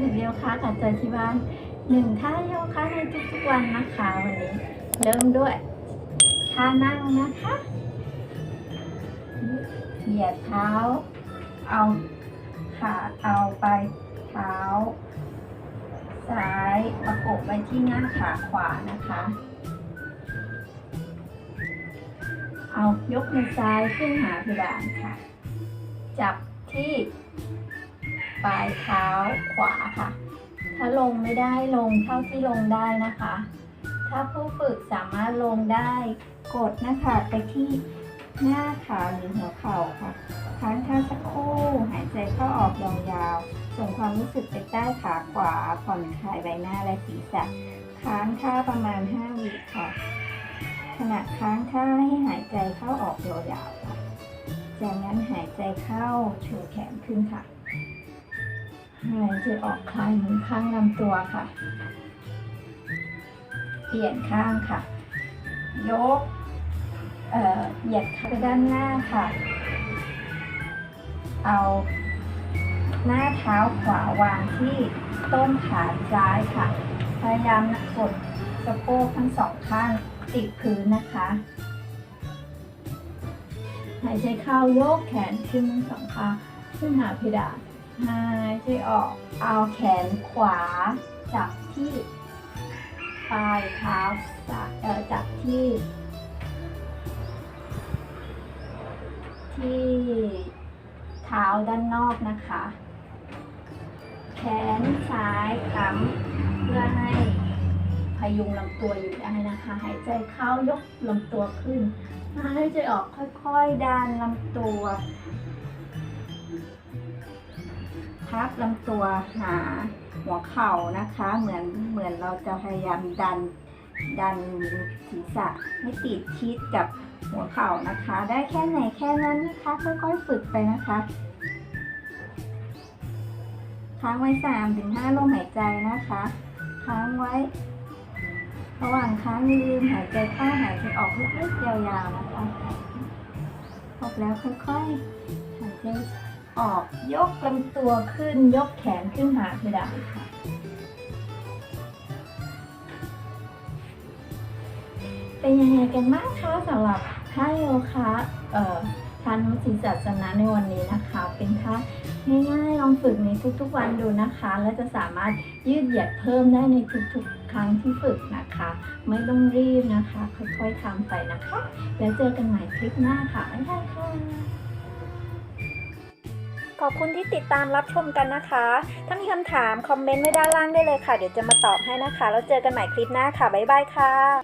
ฝึกโยคะกับใจที่บ้านหนึ่งท่าโยคะในทุกๆวันนะคะวันนี้ เริ่มด้วยท่านั่งนะคะเหยียดเท้า เอาขาเอาไปเท้า ซ้ายประกบไว้ที่หน้าขาขวานะคะ เอายกมือซ้ายขึ้นหาเพดานค่ะ จับที่ ปลายเท้าขวาค่ะ ถ้าลงไม่ได้ลงเท่าที่ลงได้นะคะ ถ้าผู้ฝึกสามารถลงได้กดนะคะไปที่หน้าขาหรือหัวเข่าค่ะค้างท่าสักครู่หายใจเข้าออกยาวๆ ส่งความรู้สึกไปใต้ขาขวาผ่อนคลายใบหน้าและศีรษะ ค้างท่าประมาณ 5 วิค่ะขณะค้างท่าให้หายใจเข้าออกยาวๆค่ะจากนั้นหายใจเข้าชูแขนขึ้นค่ะ หายใจออกคลายมือข้างลำตัวค่ะ เปลี่ยนข้างค่ะ ยกเอ่อเหยียดขาไปด้านหน้าค่ะ เอาหน้าเท้าขวาวางที่ต้นขาซ้ายค่ะ พยายามกดสะโพกทั้งสองข้างติดพื้นนะคะหายใจเข้ายกแขนขึ้นทั้งสองข้างขึ้นหาเพดาน หายใจออก เอาแขนขวา จับที่ปลายเท้าซ้ายเอ่อจับที่ ที่เท้าด้านนอกนะคะ แขนซ้ายค้ำเพื่อให้พยุงลำตัวอยู่ได้นะคะ หายใจเข้ายกลำตัวขึ้นหายใจออกค่อยๆดันลำตัว พับลำตัวหาหัวเข่านะคะ เหมือนเหมือนเราจะพยายามดันดันศีรษะให้ติดชิดกับหัวเข่านะคะ ได้แค่ไหนแค่นั้นนะคะค่อยๆฝึกไปนะคะค้างไว้สามถึงห้าลมหายใจนะคะ ค้างไว้ ระหว่างค้างยืนหายใจเข้าหายใจออกลึกๆยาวๆนะคะ ออกแล้วค่อยๆหายใจ ออกยกลำตัวขึ้นยกแขนขึ้นหาเพดานค่ะเป็นยังไงกันบ้างคะสำหรับท่าโยคะเอ่อทานุสิศาสนะในวันนี้นะคะ เป็นท่าง่ายๆลองฝึกในทุกๆวันดูนะคะ และจะสามารถยืดเหยียดเพิ่มได้ในทุกๆ ครั้งที่ฝึกนะคะ ไม่ต้องรีบนะคะ ค่อยๆทำไปนะคะ แล้วเจอกันใหม่คลิปหน้าค่ะบ๊ายบายค่ะ ขอบคุณที่ติดตามรับชมกันนะคะ ถ้ามีคำถามคอมเมนต์ไว้ด้านล่างได้เลยค่ะ เดี๋ยวจะมาตอบให้นะคะ แล้วเจอกันใหม่คลิปหน้าค่ะ บ๊ายบายค่ะ